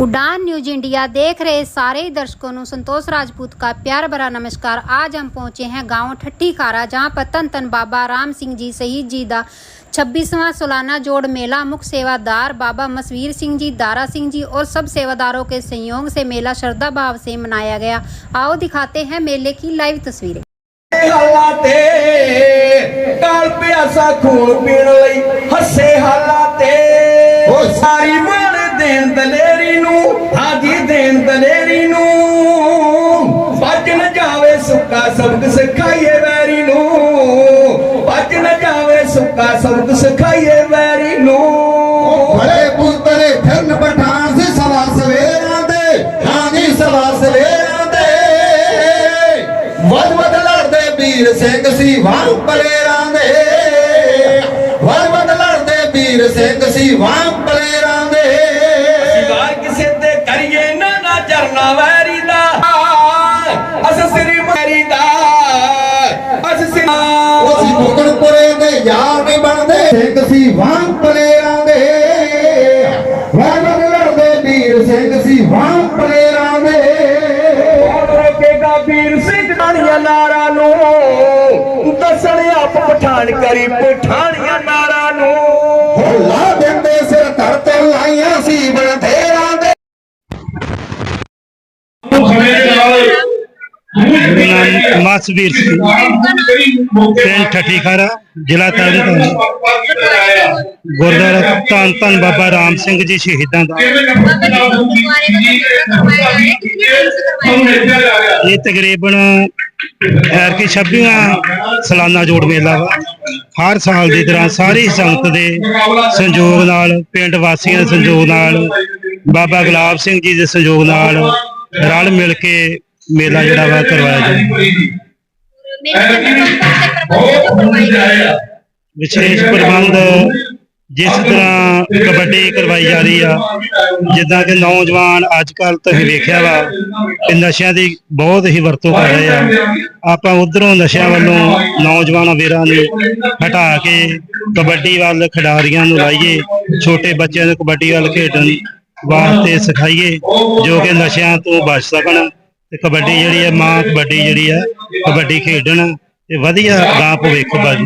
उड़ान news India देख रहे सारे ही दर्शकों ਨੂੰ संतोष राजपूत का प्यार भरा नमस्कार आज हम पहुंचे हैं गांव ठट्टी खारा जहां पर तन तन बाबा राम सिंह जी शहीद जी ਦਾ 26वां सालाना जोड़ मेला मुख्य सेवादार बाबा मसवीर सिंह जी दारा सिंह जी और सब सेवादारों के सहयोग से मेला श्रद्धा भाव से मनाया गया आओ दिखाते हैं मेले की लाइव तस्वीरें ਹਾਲਾਂ ਤੇ ਕਾਲ ਪਿਆਸਾ ਖੂਨ ਪੀਣ ਲਈ ਹੱਸੇ ਹਾਲਾਂ ਤੇ ਉਹ ਸਾਰੀ ਮਾਣ ਦੇਣ ਦਲੇਰੀ ਨੂੰ ਹਾਜੀ ਦੇਣ ਦਲੇਰੀ ਨੂੰ। ਭੱਜ ਨਾ ਜਾਵੇ ਸੁੱਕਾ ਸਬਕ ਸਿਖਾਈਏ ਵੈਰੀ ਨੂੰ। ਭੱਜ ਨਾ ਜਾਵੇ ਸੁੱਕਾ ਸਬਕ ਸਿਖਾਈਏ ਵੈਰੀ ਨੂੰ। ਬੜੇ ਪੁੱਤਰੇ, ਫਿਰਨ ਪਠਾਨ ਸੀ ਸਵਾ ਸਵੇਰਾਂ ਦੇ ਹਾਂਜੀ ਸਵਾ ਸਵੇਰਾਂ ਦੇ। ਵਦ ਵਦ ਲੜਦੇ ਵੀਰ ਸਿੰਘ ਸੀ ਵਾਂਗ ਪਲੇਰਾਂ ਦੇ। ਵਦ ਵਦ ਲੜਦੇ ਵੀਰ ਸਿੰਘ ਸੀ ਵਾਂਗ ਪਲੇਰਾਂ ਸਿੰਘ ਸੀ ਵਾਂ ਪਲੇਰਾਂ ਦੇ ਵਦ ਲੜਦੇ ਵੀਰ ਸਿੰਘ ਸੀ ਵਾਂ ਪਲੇਰਾਂ ਦੇ ਕੌਣ ਰੋਕੇਗਾ ਵੀਰ ਸਿੰਘ ਦਾਣੀਆਂ ਨਾਰਾਂ ਨੂੰ। ਦੱਸਣ ਆਪ ਪਠਾਨ ਕਰੀ ਪਠਾਨੀਆਂ ਨਾਰਾਂ ਨੂੰ। ਹੁੱਲਾ ਦਿੰਦੇ ਸਿਰ ਧਰ ਤੇ ਲਾਈਆਂ ਸੀ ਬਲਧੇਰਾਂ ਦੇ ਮੇਰਾ ਨਾਮ ਮਾਸਵੀਰ ਸਿੰਘ ਪਿੰਡ ਠੱਠੀ ਜ਼ਿਲ੍ਹਾ ਤਰਨਤਾਰਨ ਗੁਰਦੁਆਰਾ ਧੰਨ ਧੰਨ ਬਾਬਾ ਰਾਮ ਸਿੰਘ ਜੀ ਸ਼ਹੀਦਾਂ ਦਾ। ਇਹ ਤਕਰੀਬਨ ਐਰ ਕਿ 26ਵਾਂ ਸਾਲਾਨਾ ਜੋੜ ਮੇਲਾ ਵਾ। ਹਰ ਸਾਲ ਦੀ ਤਰ੍ਹਾਂ ਸਾਰੀ ਸੰਗਤ ਦੇ ਸੰਯੋਗ ਨਾਲ, ਪਿੰਡ ਵਾਸੀਆਂ ਦੇ ਸੰਯੋਗ ਨਾਲ, ਬਾਬਾ ਗੁਲਾਬ ਸਿੰਘ ਜੀ ਦੇ ਸੰਯੋਗ ਨਾਲ ਰਲ ਮਿਲ ਕੇ ਮੇਲਾ ਜਿਹੜਾ ਵਾ ਕਰਵਾਇਆ ਜਾਂਦਾ ਵਿਸ਼ੇਸ਼ ਪ੍ਰਬੰਧ ਜਿਸ ਤਰ੍ਹਾਂ ਕਬੱਡੀ ਕਰਵਾਈ ਜਾ ਰਹੀ ਆ ਜਿੱਦਾਂ ਕਿ ਨੌਜਵਾਨ ਅੱਜ ਕੱਲ ਤੁਸੀਂ ਵੇਖਿਆ ਵਾ ਕਿ ਨਸ਼ਿਆਂ ਦੀ ਬਹੁਤ ਹੀ ਵਰਤੋਂ ਕਰ ਰਹੇ ਆ। ਆਪਾਂ ਉਧਰੋਂ ਨਸ਼ਿਆਂ ਵੱਲੋਂ ਨੌਜਵਾਨਾਂ ਵੀਰਾਂ ਨੂੰ ਹਟਾ ਕੇ ਕਬੱਡੀ ਵੱਲ ਖਿਡਾਰੀਆਂ ਨੂੰ ਲਾਈਏ ਛੋਟੇ ਬੱਚਿਆਂ ਨੂੰ ਕਬੱਡੀ ਵੱਲ ਖੇਡਣ ਵਾਸਤੇ ਸਿਖਾਈਏ ਜੋ ਕਿ ਨਸ਼ਿਆਂ ਤੋਂ ਬਚ ਸਕਣ। ਤੇ ਕਬੱਡੀ ਜਿਹੜੀ ਹੈ, ਮਾਂ ਕਬੱਡੀ ਜਿਹੜੀ ਹੈ, ਕਬੱਡੀ ਖੇਡਣ, ਤੇ ਵਧੀਆ ਗਾਂ ਭਵਿੱਖ ਬਣ